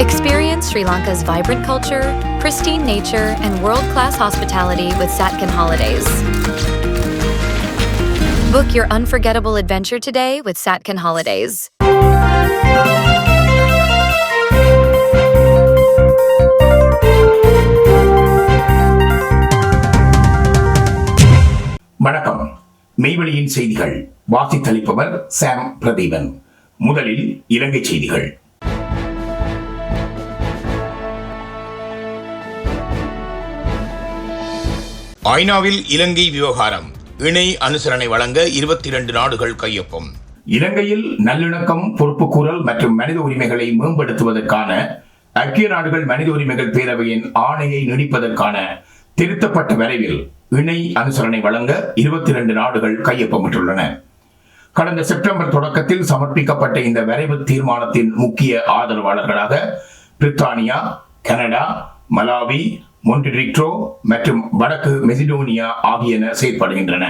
Experience Sri Lanka's vibrant culture, pristine nature, and world class hospitality with Satkin Holidays. Book your unforgettable adventure today with Satkin Holidays. வணக்கம் மெய்வெளியின் செய்திகள் வாசித்தளிப்பவர் சாம் பிரதீபன் முதலில் இலங்கை செய்திகள் ஐநாவில் இலங்கை விவகாரம் இணை அனுசரணை வழங்க இருபத்தி இரண்டு நாடுகள் கையொப்பம். இலங்கையில் நல்லிணக்கம் பொறுப்புக்கூறல் மற்றும் மனித உரிமைகளை மேம்படுத்துவதற்கான ஐக்கிய நாடுகள் மனித உரிமைகள் பேரவையின் ஆணையை நீடிப்பதற்கான திருத்தப்பட்ட வரைவில் இணை அனுசரணை வழங்க இருபத்தி இரண்டு நாடுகள் கையொப்பமிட்டுள்ளன கடந்த செப்டம்பர் தொடக்கத்தில் சமர்ப்பிக்கப்பட்ட இந்த வரைவு தீர்மானத்தின் முக்கிய ஆதரவாளர்களாக பிரித்தானியா கனடா மலாவி மொன்டிரிக்ட்ரோ மற்றும் வடக்கு மெசிடோனியா ஆகியன செயற்படுகின்றன.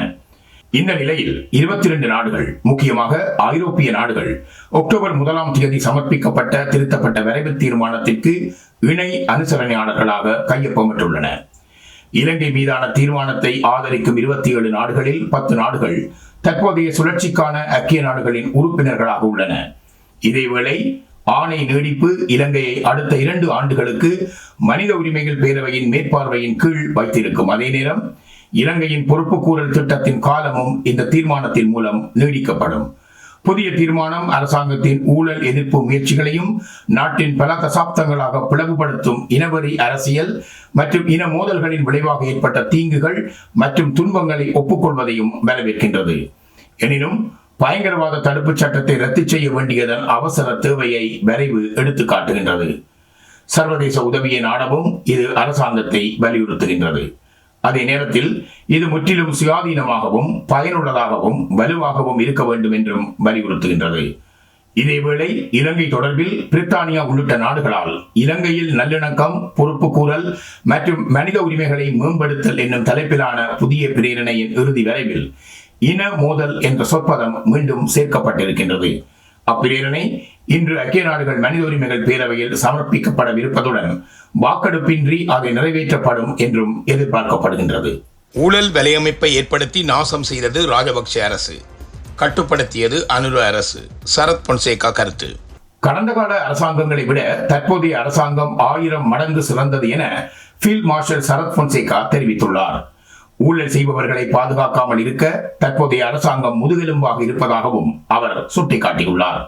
இந்த நிலையில் இருபத்தி இரண்டு நாடுகள் முக்கியமாக ஐரோப்பிய நாடுகள் அக்டோபர் முதலாம் தேதி சமர்ப்பிக்கப்பட்ட திருத்தப்பட்ட வரைவு தீர்மானத்திற்கு இணை அனுசரணையாளர்களாக கையொப்பமிட்டுள்ளன. இலங்கை மீதான தீர்மானத்தை ஆதரிக்கும் இருபத்தி ஏழு நாடுகளில் பத்து நாடுகள் தற்போதைய சுழற்சிக்கான ஐக்கிய நாடுகளின் உறுப்பினர்களாக உள்ளன. இதேவேளை ஆணை நீடிப்பு இலங்கையை அடுத்த இரண்டு ஆண்டுகளுக்கு மனித உரிமைகள் பேரவையின் மேற்பார்வையின் கீழ் வைத்திருக்கும். அதே நேரம் இலங்கையின் பொறுப்புக்கூறல் திட்டத்தின் காலமும் இந்த தீர்மானத்தின் மூலம் நீடிக்கப்படும். புதிய தீர்மானம் அரசாங்கத்தின் ஊழல் எதிர்ப்பு முயற்சிகளையும் நாட்டின் பல தசாப்தங்களாக பிளவுபடுத்தும் இனவெறி அரசியல் மற்றும் இன மோதல்களின் விளைவாக ஏற்பட்ட தீங்குகள் மற்றும் துன்பங்களை ஒப்புக்கொள்வதையும் வரவேற்கின்றது. எனினும் பயங்கரவாத தடுப்பு சட்டத்தை ரத்து செய்ய வேண்டியதன் அவசர தேவையை வரைவு எடுத்து காட்டுகின்றது. சர்வதேச உதவியை நாடவும் இது அரசாங்கத்தை வலியுறுத்துகின்றது. அதே நேரத்தில் இது முற்றிலும் சுயாதீனமாகவும் பயனுள்ளதாகவும் வலுவாகவும் இருக்க வேண்டும் என்றும் வலியுறுத்துகின்றது. இதேவேளை இலங்கை தொடர்பில் பிரித்தானியா உள்ளிட்ட நாடுகளால் இலங்கையில் நல்லிணக்கம் பொறுப்பு கூறல் மற்றும் மனித உரிமைகளை மேம்படுத்தல் என்னும் தலைப்பிலான புதிய பிரேரணையின் இறுதி வரைவில் இன மோதல் என்ற சொற்பதம் மீண்டும் சேர்க்கப்பட்டிருக்கின்றது. அப்பிரேரணை இன்று ஐக்கிய நாடுகள் மனித உரிமைகள் பேரவையில் சமர்ப்பிக்கப்படவிருப்பதுடன் வாக்கெடுப்பின்றி அதை நிறைவேற்றப்படும் என்றும் எதிர்பார்க்கப்படுகின்றது. ஊழல் வலையமைப்பை ஏற்படுத்தி நாசம் செய்தது ராஜபக்ஷ அரசு. கட்டுப்படுத்தியது அனுர அரசு. சரத் பொன்சேகா கருத்து. கடந்த கால அரசாங்கங்களை விட தற்போதைய அரசாங்கம் ஆயிரம் மடங்கு சிறந்தது என ஃபீல்ட் மார்ஷல் சரத் பொன்சேகா தெரிவித்துள்ளார். ஊழல் செய்பவர்களை பாதுகாக்காமல் இருக்க தற்போதைய அரசாங்கம் முதுகெலும்பாக இருப்பதாகவும் அவர் சுட்டிக்காட்டியுள்ளார்.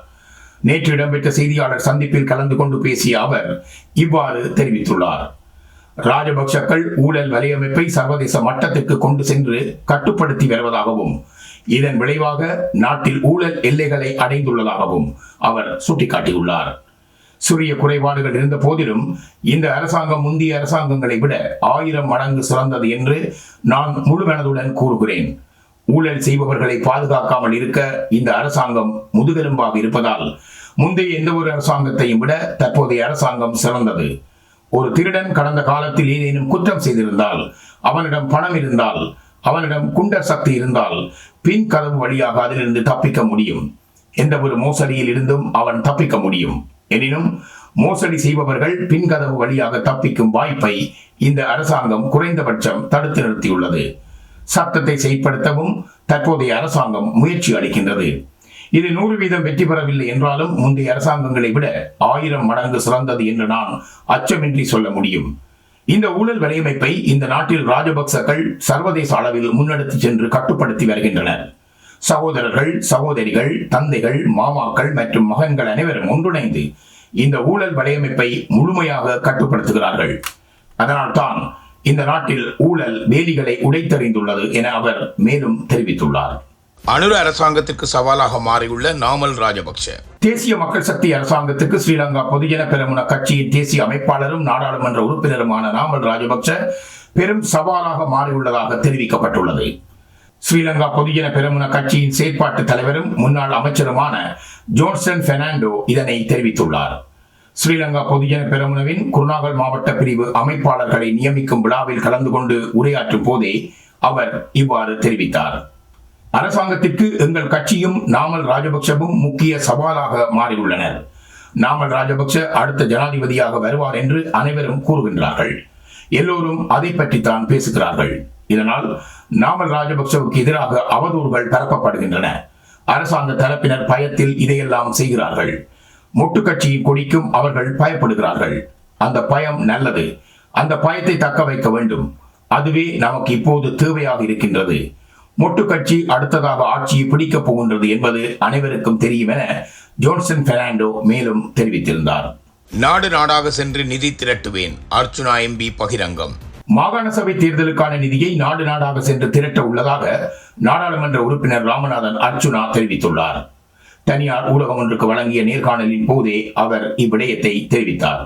நேற்று இடம்பெற்ற செய்தியாளர் சந்திப்பில் கலந்து கொண்டு பேசிய அவர் இவ்வாறு தெரிவித்துள்ளார். ராஜபக்சக்கள் ஊழல் வலையமைப்பை சர்வதேச மட்டத்திற்கு கொண்டு சென்று கட்டுப்படுத்தி வருவதாகவும் இதன் விளைவாக நாட்டில் ஊழல் எல்லைகளை அடைந்துள்ளதாகவும் அவர் சுட்டிக்காட்டியுள்ளார். சிறிய குறைபாடுகள் இருந்த போதிலும் இந்த அரசாங்கம் முந்தைய அரசாங்கங்களை விட ஆயிரம் மடங்கு சிறந்தது என்று நான் முழுமனதுடன் கூறுகிறேன். ஊழல் செய்பவர்களை பாதுகாக்காமல் இருக்க இந்த அரசாங்கம் முதுகெலும்பாக இருப்பதால் முந்தைய எந்த ஒரு அரசாங்கத்தையும் விட தற்போதைய அரசாங்கம் சிறந்தது. ஒரு திருடன் கடந்த காலத்தில் ஏதேனும் குற்றம் செய்திருந்தால் அவனிடம் பணம் இருந்தால் அவனிடம் குண்டர் சக்தி இருந்தால் பின் கதவு வழியாக அதிலிருந்து தப்பிக்க முடியும். எந்த ஒரு மோசடியில் இருந்தும் அவன் தப்பிக்க முடியும். எனினும் மோசடி செய்பவர்கள் பின் கதவு வழியாக தப்பிக்கும் வாய்ப்பை இந்த அரசாங்கம் குறைந்தபட்சம் தடுத்து நிறுத்தியுள்ளது. சட்டத்தை செயற்படுத்தவும் தற்போதைய அரசாங்கம் முயற்சி அளிக்கின்றது. இது நூறு வீதம் வெற்றி பெறவில்லை என்றாலும் முந்தைய அரசாங்கங்களை விட ஆயிரம் மடங்கு சிறந்தது என்று நான் அச்சமின்றி சொல்ல முடியும். இந்த ஊழல் வலையமைப்பை இந்த நாட்டில் ராஜபக்சர்கள் சர்வதேச அளவில் முன்னெடுத்து சென்று கட்டுப்படுத்தி வருகின்றனர். சகோதரர்கள் சகோதரிகள் தந்தைகள் மாமாக்கள் மற்றும் மகன்கள் அனைவரும் ஒன்றிணைந்து இந்த ஊழல் வலையமைப்பை முழுமையாக கட்டுப்படுத்துகிறார்கள். அதனால்தான் இந்த நாட்டில் ஊழல் வேலிகளை உடைத்தறிந்துள்ளது என அவர் மேலும் தெரிவித்துள்ளார். அனுர அரசாங்கத்திற்கு சவாலாக மாறியுள்ள நாமல் ராஜபக்ஷ. தேசிய மக்கள் சக்தி அரசாங்கத்துக்கு ஸ்ரீலங்கா பொதுஜன பெரமுன கட்சியின் தேசிய அமைப்பாளரும் நாடாளுமன்ற உறுப்பினருமான நாமல் ராஜபக்ச பெரும் சவாலாக மாறியுள்ளதாக தெரிவிக்கப்பட்டுள்ளது. ஸ்ரீலங்கா பொதுஜன பெருமுன கட்சியின் செயற்பாட்டு தலைவரும் முன்னாள் அமைச்சருமான ஜோன்சன் பெர்னாண்டோ இதனை தெரிவித்துள்ளார். ஸ்ரீலங்கா பொதுஜன பெருமுனவின் குருநாகல் மாவட்ட பிரிவு அமைப்பாளர்களை நியமிக்கும் விழாவில் கலந்து கொண்டு உரையாற்றும் போதே அவர் இவ்வாறு தெரிவித்தார். அரசாங்கத்திற்கு எங்கள் கட்சியும் நாமல் ராஜபக்சவும் முக்கிய சவாலாக மாறியுள்ளனர். நாமல் ராஜபக்ச அடுத்த ஜனாதிபதியாக வருவார் என்று அனைவரும் கூறுகின்றார்கள். எல்லோரும் அதை பற்றித்தான் பேசுகிறார்கள். இதனால் நாமல் ராஜபக்சவுக்கு எதிராக அவதூறுகள் பரப்பப்படுகின்றன. அரசாங்க தரப்பினர் பயத்தில் இதையெல்லாம் செய்கிறார்கள். மொட்டு கட்சியின் கொடிக்கும் அவர்கள் பயப்படுகிறார்கள். அந்த பயம் நல்லது. அந்த பயத்தை தக்க வைக்க வேண்டும். அதுவே நமக்கு இப்போது தேவையாக இருக்கின்றது. மொட்டு கட்சி அடுத்ததாக ஆட்சியை பிடிக்கப் போகின்றது என்பது அனைவருக்கும் தெரியும் என ஜோன்சன் பெர்னாண்டோ மேலும் தெரிவித்திருந்தார். நாடு நாடாக சென்று நிதி திரட்டுவேன். அர்ச்சுனா எம்பி பகிரங்கம். மாகாண சபை தேர்தலுக்கான நிதியை நாடு நாடாக சென்று திரட்ட உள்ளதாக நாடாளுமன்ற உறுப்பினர் ராமநாதன் அர்ச்சுனா தெரிவித்துள்ளார். தனியார் ஊடகம் ஒன்றுக்கு வழங்கிய நேர்காணலின் போதே அவர் இவ்விடயத்தை தெரிவித்தார்.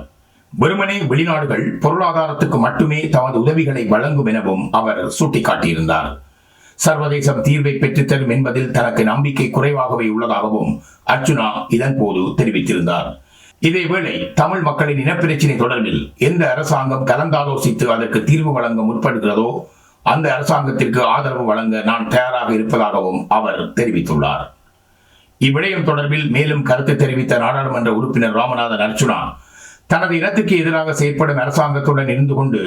வெறுமனே வெளிநாடுகள் பொருளாதாரத்துக்கு மட்டுமே தமது உதவிகளை வழங்கும் எனவும் அவர் சுட்டிக்காட்டியிருந்தார். சர்வதேசம் தீர்வை பெற்றுத்தரும் என்பதில் தனக்கு நம்பிக்கை குறைவாகவே உள்ளதாகவும் அர்ஜுனா இதன் போது தெரிவித்திருந்தார். இதேவேளை தமிழ் மக்களின் இனப்பிரச்சினை தொடர்பில் எந்த அரசாங்கம் கலந்தாலோசித்து அதற்கு தீர்வு வழங்க முற்படுகிறதோ அந்த அரசாங்கத்திற்கு ஆதரவு வழங்க நான் தயாராக இருப்பதாகவும் அவர் தெரிவித்துள்ளார். இவ்விடயம் தொடர்பில் மேலும் கருத்து தெரிவித்த நாடாளுமன்ற உறுப்பினர் ராமநாதன் அர்ச்சுனா தனது இனத்துக்கு எதிராக செயற்படும் அரசாங்கத்துடன் இருந்து கொண்டு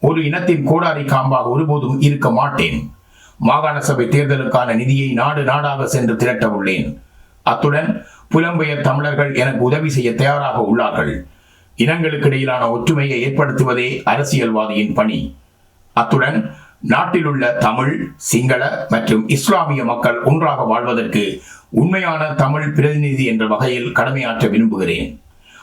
ஒரு இனத்தின் கோடாரி காம்பாக ஒருபோதும் இருக்க மாட்டேன். மாகாண சபை தேர்தலுக்கான நிதியை நாடு நாடாக சென்று திரட்ட உள்ளேன். அத்துடன் புலம்பெயர் தமிழர்கள் எனக்கு உதவி செய்ய தயாராக உள்ளார்கள். இனங்களுக்கு இடையிலான ஒற்றுமையை ஏற்படுத்துவதே அரசியல்வாதியின் பணி. அத்துடன் நாட்டில் உள்ள தமிழ் சிங்கள மற்றும் இஸ்லாமிய மக்கள் ஒன்றாக வாழ்வதற்கு உண்மையான தமிழ் பிரதிநிதி என்ற வகையில் கடமையாற்ற விரும்புகிறேன்.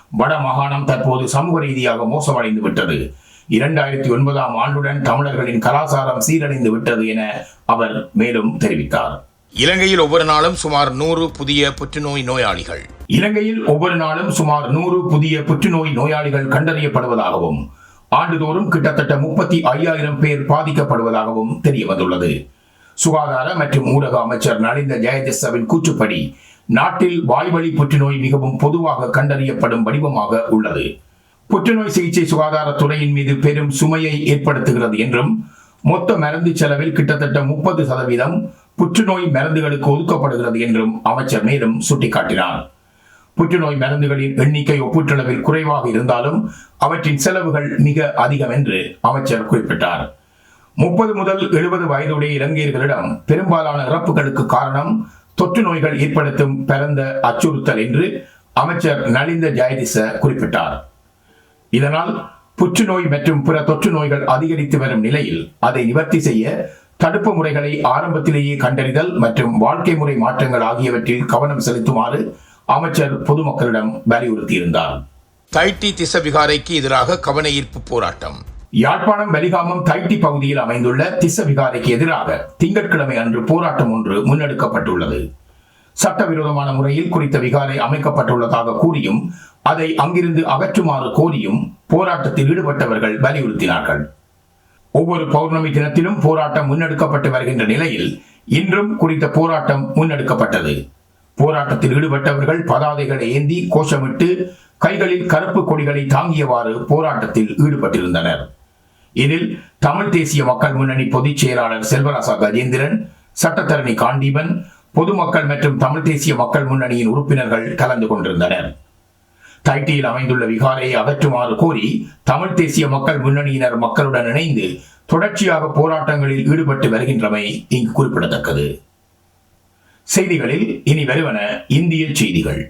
வட மாகாணம் தற்போது சமூக ரீதியாக மோசமடைந்து விட்டது. இரண்டாயிரத்தி ஒன்பதாம் ஆண்டுடன் தமிழர்களின் கலாச்சாரம் சீரழிந்து விட்டது என அவர் மேலும் தெரிவித்தார். இலங்கையில் ஒவ்வொரு நாளும் சுமார் நூறு புதிய புற்றுநோய் நோயாளிகள். இலங்கையில் ஒவ்வொரு நாளும் சுமார் நூறு புதிய புற்றுநோய் நோயாளிகள் கண்டறியப்படுவதாகவும் ஆண்டுதோறும் கிட்டத்தட்ட முப்பத்தி ஐயாயிரம் பேர் பாதிக்கப்படுவதாகவும் தெரிய வந்துள்ளது சுகாதார மற்றும் ஊடக அமைச்சர் நலிந்த ஜெயதிசவின் கூற்றுப்படி நாட்டில் வாய்வழி புற்றுநோய் மிகவும் பொதுவாக கண்டறியப்படும் வடிவமாக உள்ளது. புற்றுநோய் சிகிச்சை சுகாதாரத்துறையின் மீது பெரும் சுமையை ஏற்படுத்துகிறது என்றும் மொத்த மருந்து செலவில் கிட்டத்தட்ட முப்பது சதவீதம் புற்றுநோய் மருந்துகளுக்கு ஒதுக்கப்படுகிறது என்றும் அமைச்சர் மேலும் சுட்டிக்காட்டினார். புற்றுநோய் மருந்துகளின் எண்ணிக்கை ஒப்பீட்டளவில் குறைவாக இருந்தாலும் அவற்றின் செலவுகள் மிக அதிகம் என்று அமைச்சர் குறிப்பிட்டார். முப்பது முதல் எழுபது வயதுடைய இலங்கையர்களிடம் பெரும்பாலான இறப்புகளுக்கு காரணம் தொற்று நோய்கள் ஏற்படுத்தும் பரந்த அச்சுறுத்தல் என்று அமைச்சர் நலிந்த ஜெயதிச குறிப்பிட்டார். இதனால் புற்றுநோய் மற்றும் பிற தொற்று நோய்கள் அதிகரித்து வரும் நிலையில் அதை நிவர்த்தி செய்ய தடுப்பு முறைகளை ஆரம்பத்திலேயே கண்டறிதல் மற்றும் வாழ்க்கை முறை மாற்றங்கள் ஆகியவற்றில் கவனம் செலுத்துமாறு அமைச்சர் பொதுமக்களிடம் வலியுறுத்தியிருந்தார். தைட்டி திசவிகாரைக்கு எதிராக கவன ஈர்ப்பு போராட்டம். யாழ்ப்பாணம் வெலிகாமம் தைட்டி பகுதியில் அமைந்துள்ள திஸ்ஸ விகாரைக்கு எதிராக திங்கட்கிழமை அன்று போராட்டம் ஒன்று முன்னெடுக்கப்பட்டுள்ளது. சட்டவிரோதமான முறையில் குறித்த விகாரை அமைக்கப்பட்டுள்ளதாக கூறியும் அதை அங்கிருந்து அகற்றுமாறு கோரியும் போராட்டத்தில் ஈடுபட்டவர்கள் வலியுறுத்தினார்கள். ஒவ்வொரு பௌர்ணமி தினத்திலும் போராட்டம் முன்னெடுக்கப்பட்டு வருகின்ற நிலையில் இன்றும் குறித்த போராட்டம் முன்னெடுக்கப்பட்டது. போராட்டத்தில் ஈடுபட்டவர்கள் பதாதைகளை ஏந்தி கோஷமிட்டு கைகளில் கருப்பு கொடிகளை தாங்கியவாறு போராட்டத்தில் ஈடுபட்டிருந்தனர். இதில் தமிழ் தேசிய மக்கள் முன்னணி பொதுச் செயலாளர் செல்வராசா கஜேந்திரன் சட்டத்தரணி காண்டீபன் பொதுமக்கள் மற்றும் தமிழ் தேசிய மக்கள் முன்னணியின் உறுப்பினர்கள் கலந்து கொண்டிருந்தனர். தைட்டியில் அமைந்துள்ள விகாரையை அகற்றுமாறு கோரி தமிழ் தேசிய மக்கள் முன்னணியினர் மக்களுடன் இணைந்து தொடர்ச்சியாக போராட்டங்களில் ஈடுபட்டு வருகின்றமை இங்கு குறிப்பிடத்தக்கது. செய்திகளில் இனி வருவன இந்திய செய்திகள்.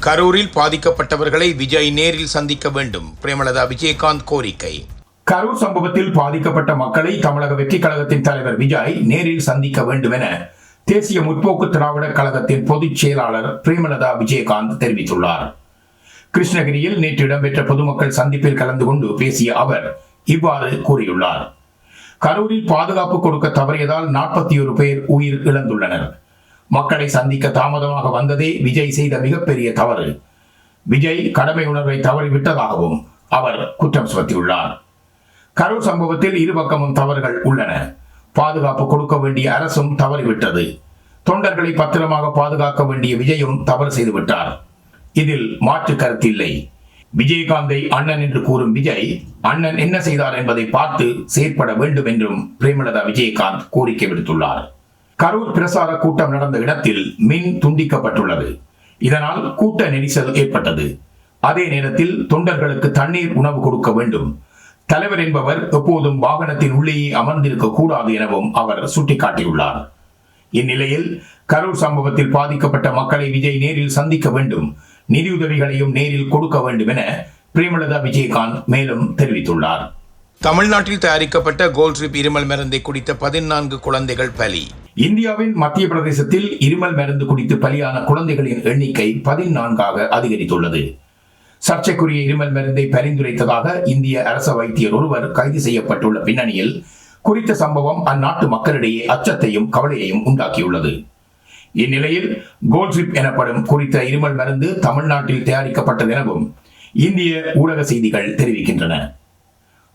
கரூரில் பாதிக்கப்பட்டவர்களை விஜய் நேரில் சந்திக்க வேண்டும். பிரேமலதா விஜயகாந்த் கோரிக்கை. கரூர் சம்பவத்தில் பாதிக்கப்பட்ட மக்களை தமிழக வெற்றி கழகத்தின் தலைவர் விஜய் நேரில் சந்திக்க வேண்டும் என தேசிய முற்போக்கு திராவிடர் கழகத்தின் பொதுச் செயலாளர் பிரேமலதா விஜயகாந்த் தெரிவித்துள்ளார். கிருஷ்ணகிரியில் நேற்று இடம்பெற்ற பொதுமக்கள் சந்திப்பில் கலந்து கொண்டு பேசிய அவர் இவ்வாறு கூறியுள்ளார். கரூரில் பாதுகாப்பு கொடுக்க தவறியதால் நாற்பத்தி ஒரு பேர் உயிர் இழந்துள்ளனர். மக்களை சந்திக்க தாமதமாக வந்ததே விஜய் செய்த மிகப்பெரிய தவறு. விஜய் கடமை உணர்வை தவறிவிட்டதாகவும் அவர் குற்றம் சுமத்தியுள்ளார். கரூர் சம்பவத்தில் இருபக்கமும் தவறுகள் உள்ளன. பாதுகாப்பு கொடுக்க வேண்டிய அரசும் தவறிவிட்டது. தொண்டர்களை பத்திரமாக பாதுகாக்க வேண்டிய விஜயும் தவறு செய்துவிட்டார். இதில் மாற்று கருத்தில்லை விஜயகாந்தை அண்ணன் என்று கூறும் விஜய் அண்ணன் என்ன செய்தார் என்பதை பார்த்து செயற்பட வேண்டும் என்றும் பிரேமலதா விஜயகாந்த் கோரிக்கை விடுத்துள்ளார். கரூர் பிரசார கூட்டம் நடந்த இடத்தில் மின் துண்டிக்கப்பட்டுள்ளது. இதனால் கூட்ட நெரிசல் ஏற்பட்டது. அதே நேரத்தில் தொண்டர்களுக்கு தண்ணீர் உணவு கொடுக்க வேண்டும். தலைவர் என்பவர் எப்போதும் வாகனத்தின் உள்ளேயே அமர்ந்திருக்க கூடாது எனவும் அவர் சுட்டிக்காட்டியுள்ளார். இந்நிலையில் கரூர் சம்பவத்தில் பாதிக்கப்பட்ட மக்களை விஜய் நேரில் சந்திக்க வேண்டும் நிதியுதவிகளையும் நேரில் கொடுக்க வேண்டும் என பிரேமலதா விஜயகாந்த் மேலும் தெரிவித்துள்ளார். தமிழ்நாட்டில் தயாரிக்கப்பட்ட கோல்ட்ரிப் இருமல் மருந்தை குடித்த பதினான்கு குழந்தைகள் பலி. இந்தியாவின் மத்திய பிரதேசத்தில் இருமல் மருந்து குடித்து பலியான குழந்தைகளின் எண்ணிக்கை பதினான்காக அதிகரித்துள்ளது. சர்ச்சைக்குரிய இருமல் மருந்தை பரிந்துரைத்ததாக இந்திய அரச வைத்தியர் ஒருவர் கைது செய்யப்பட்டுள்ள பின்னணியில் குறித்த சம்பவம் அந்நாட்டு மக்களிடையே அச்சத்தையும் கவலையையும் உண்டாக்கியுள்ளது. இந்நிலையில் கோல்ட்ரிப் எனப்படும் குறித்த இருமல் மருந்து தமிழ்நாட்டில் தயாரிக்கப்பட்டது எனவும் இந்திய ஊடக செய்திகள் தெரிவிக்கின்றன.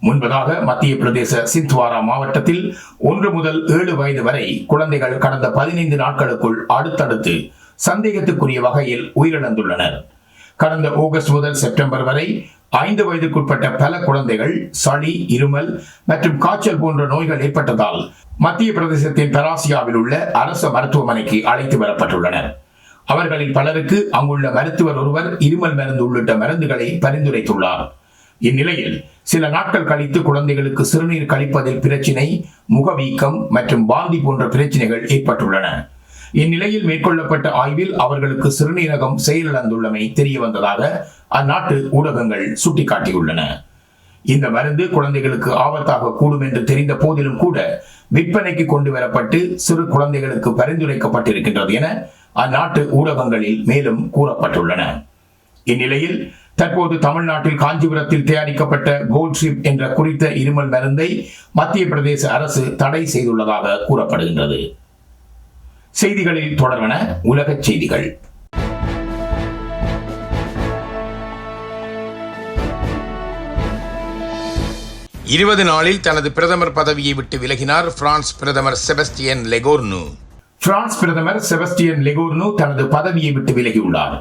முன்பதாக மத்திய பிரதேச சிந்த்வாரா மாவட்டத்தில் ஒன்று முதல் ஏழு வயது வரை குழந்தைகள் கடந்த பதினைந்து நாட்களுக்குள் அடுத்தடுத்து சந்தேகத்துக்குரிய வகையில் உயிரிழந்துள்ளனர். கடந்த ஆகஸ்ட் முதல் செப்டம்பர் வரை ஐந்து வயதுக்குட்பட்ட பல குழந்தைகள் சளி இருமல் மற்றும் காய்ச்சல் போன்ற நோய்கள் ஏற்பட்டதால் மத்திய பிரதேசத்தின் பெராசியாவில் உள்ள அரசு மருத்துவமனைக்கு அழைத்து வரப்பட்டுள்ளனர். அவர்களில் பலருக்கு அங்குள்ள மருத்துவர் ஒருவர் இருமல் மருந்து உள்ளிட்ட மருந்துகளை பரிந்துரைத்துள்ளார். இந்நிலையில் சில நாட்கள் கழித்து குழந்தைகளுக்கு சிறுநீர் கழிப்பதில் பிரச்சினை முகவீக்கம் மற்றும் வாந்தி போன்ற பிரச்சனைகள் ஏற்பட்டுள்ளன. இந்நிலையில் மேற்கொள்ளப்பட்ட ஆய்வில் அவர்களுக்கு சிறுநீரகம் செயலிழந்துள்ளமை தெரிய வந்ததாக அந்நாட்டு ஊடகங்கள் சுட்டிக்காட்டியுள்ளன. இந்த மருந்து குழந்தைகளுக்கு ஆபத்தாக கூடும் என்று தெரிந்த போதிலும் கூட விற்பனைக்கு கொண்டு வரப்பட்டு சிறு குழந்தைகளுக்கு பரிந்துரைக்கப்பட்டிருக்கின்றது என அந்நாட்டு ஊடகங்களில் மேலும் கூறப்பட்டுள்ளன. இந்நிலையில் தற்போது தமிழ்நாட்டில் காஞ்சிபுரத்தில் தயாரிக்கப்பட்ட கோல்ட்ஷிப் என்ற குறித்த இருமல் மருந்தை மத்திய பிரதேச அரசு தடை செய்துள்ளதாக கூறப்படுகின்றது. செய்திகளில் தொடர்வன உலகச் செய்திகள். இருபது நாளில் தனது பிரதமர் பதவியை விட்டு விலகினார் பிரான்ஸ் பிரதமர் செபஸ்டியன் லெகோர்னு. பிரான்ஸ் பிரதமர் செபஸ்டியன் லெகோர்னு தனது பதவியை விட்டு விலகியுள்ளார்.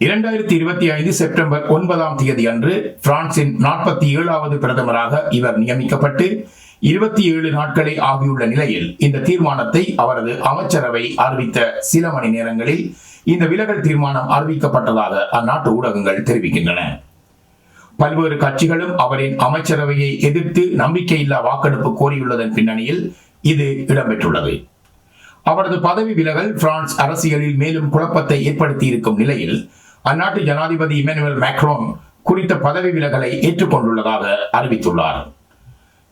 இரண்டாயிரத்தி இருபத்தி ஐந்து செப்டம்பர் ஒன்பதாம் தேதி அன்று பிரான்சின் நாற்பத்தி ஏழாவது பிரதமராக இவர் நியமிக்கப்பட்டு இருபத்தி ஏழு நாட்களே ஆகியுள்ள நிலையில் இந்த தீர்மானத்தை அவரது அமைச்சரவை அறிவித்த சில மணி நேரங்களில் இந்த விலகல் தீர்மானம் அறிவிக்கப்பட்டதாக அந்நாட்டு ஊடகங்கள் தெரிவிக்கின்றன. பல்வேறு கட்சிகளும் அவரின் அமைச்சரவையை எதிர்த்து நம்பிக்கையில்லா வாக்கெடுப்பு கோரியுள்ளதன் பின்னணியில் இது இடம்பெற்றுள்ளது. அவரது பதவி விலகல் பிரான்ஸ் அரசியலில் மேலும் குழப்பத்தை ஏற்படுத்தி இருக்கும் நிலையில் அந்நாட்டு ஜனாதிபதி இமானுவேல் மேக்ரோன் குறித்த பதவி விலகலை ஏற்றுக்கொண்டுள்ளதாக அறிவித்துள்ளார்.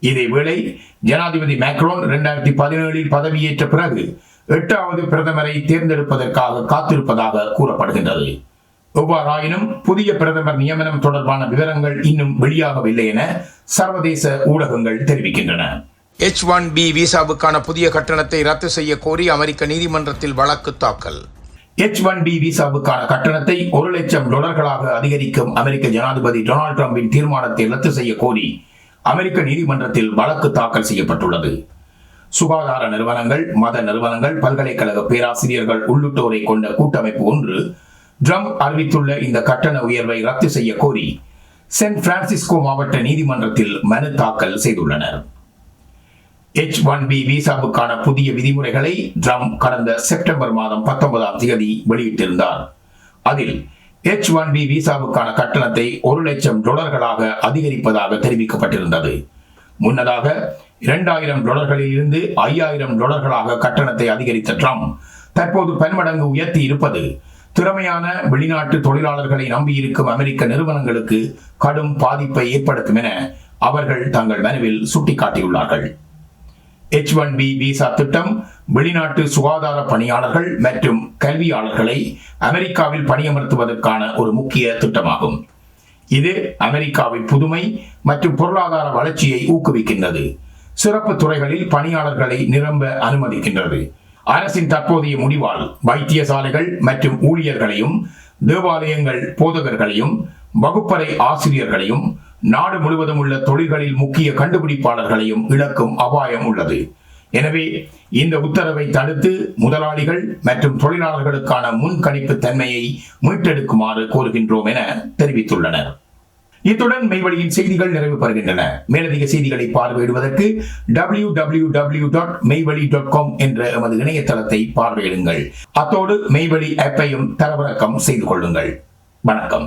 இதேவேளை ஜனாதிபதி மேக்ரோன் இரண்டாயிரத்தி பதினேழில் பதவியேற்ற பிறகு எட்டாவது பிரதமரை தேர்ந்தெடுப்பதற்காக காத்திருப்பதாக கூறப்படுகின்றது. எவ்வாறாயினும் புதிய பிரதமர் நியமனம் தொடர்பான விவரங்கள் இன்னும் வெளியாகவில்லை என சர்வதேச ஊடகங்கள் தெரிவிக்கின்றன. எச் ஒன் பி விசாவுக்கான புதிய கட்டணத்தை ரத்து செய்ய கோரி அமெரிக்க நீதிமன்றத்தில் வழக்கு தாக்கல். எச் ஒன் பி விசாவுக்கான கட்டணத்தை ஒரு லட்சம் டாலர்களாக அதிகரிக்கும் அமெரிக்க ஜனாதிபதி டொனால்ட் ட்ரம்பின் தீர்மானத்தை ரத்து செய்ய கோரி அமெரிக்க நீதிமன்றத்தில் வழக்கு தாக்கல் செய்யப்பட்டுள்ளது. சுகாதார நிறுவனங்கள் மத நிறுவனங்கள் பல்கலைக்கழக பேராசிரியர்கள் உள்ளிட்டோரை கொண்ட கூட்டமைப்பு ஒன்று ட்ரம்ப் அறிவித்துள்ள இந்த கட்டண உயர்வை ரத்து செய்ய கோரி சென்ட் பிரான்சிஸ்கோ மாவட்ட நீதிமன்றத்தில் மனு தாக்கல் செய்துள்ளனர். எச் ஒன் பி விசாவுக்கான புதிய விதிமுறைகளை ட்ரம்ப் கடந்த செப்டம்பர் மாதம் பத்தொன்பதாம் தேதி வெளியிட்டிருந்தார். அதில் எச் ஒன் பி விசாவுக்கான கட்டணத்தை ஒரு லட்சம் டாலர்களாக அதிகரிப்பதாக தெரிவிக்கப்பட்டிருந்தது. முன்னதாக இரண்டாயிரம் டாலர்களில் இருந்து ஐயாயிரம் டாலர்களாக கட்டணத்தை அதிகரித்த ட்ரம்ப் தற்போது பன்மடங்கு உயர்த்தி இருப்பது திறமையான வெளிநாட்டு தொழிலாளர்களை நம்பியிருக்கும் அமெரிக்க நிறுவனங்களுக்கு கடும் பாதிப்பை ஏற்படுத்தும் என அவர்கள் தங்கள் மனுவில் சுட்டிக்காட்டியுள்ளார்கள். எச் ஒன் பி விசா திட்டம் வெளிநாட்டு சுகாதார பணியாளர்கள் மற்றும் கல்வியாளர்களை அமெரிக்காவில் பணியமர்த்துவதற்கான ஒரு முக்கிய திட்டமாகும். இது அமெரிக்காவின் புதுமை மற்றும் பொருளாதார வளர்ச்சியை ஊக்குவிக்கின்றது. சிறப்பு துறைகளில் பணியாளர்களை நிரம்ப அனுமதிக்கின்றது. அரசின் தற்போதைய முடிவால் வைத்தியசாலைகள் மற்றும் ஊழியர்களையும் தேவாலயங்கள் போதகர்களையும் வகுப்பறை ஆசிரியர்களையும் நாடு முழுவதும் உள்ள தொழில்களில் முக்கிய கண்டுபிடிப்பாளர்களையும் இழக்கும் அபாயம் உள்ளது. எனவே இந்த உத்தரவை தடுத்து முதலாளிகள் மற்றும் தொழிலாளர்களுக்கான முன்கணிப்பு தன்மையை மீட்டெடுக்குமாறு கோருகின்றோம் என தெரிவித்துள்ளனர். இத்துடன் மெய்வழியின் செய்திகள் நிறைவு பெறுகின்றன. மேலதிக செய்திகளை பார்வையிடுவதற்கு W W W dot Meivazhi dot com என்ற எமது இணையதளத்தை பார்வையிடுங்கள். அத்தோடு மெய்வழி ஆப்பையும் தரவிறக்கம் செய்து கொள்ளுங்கள். வணக்கம்.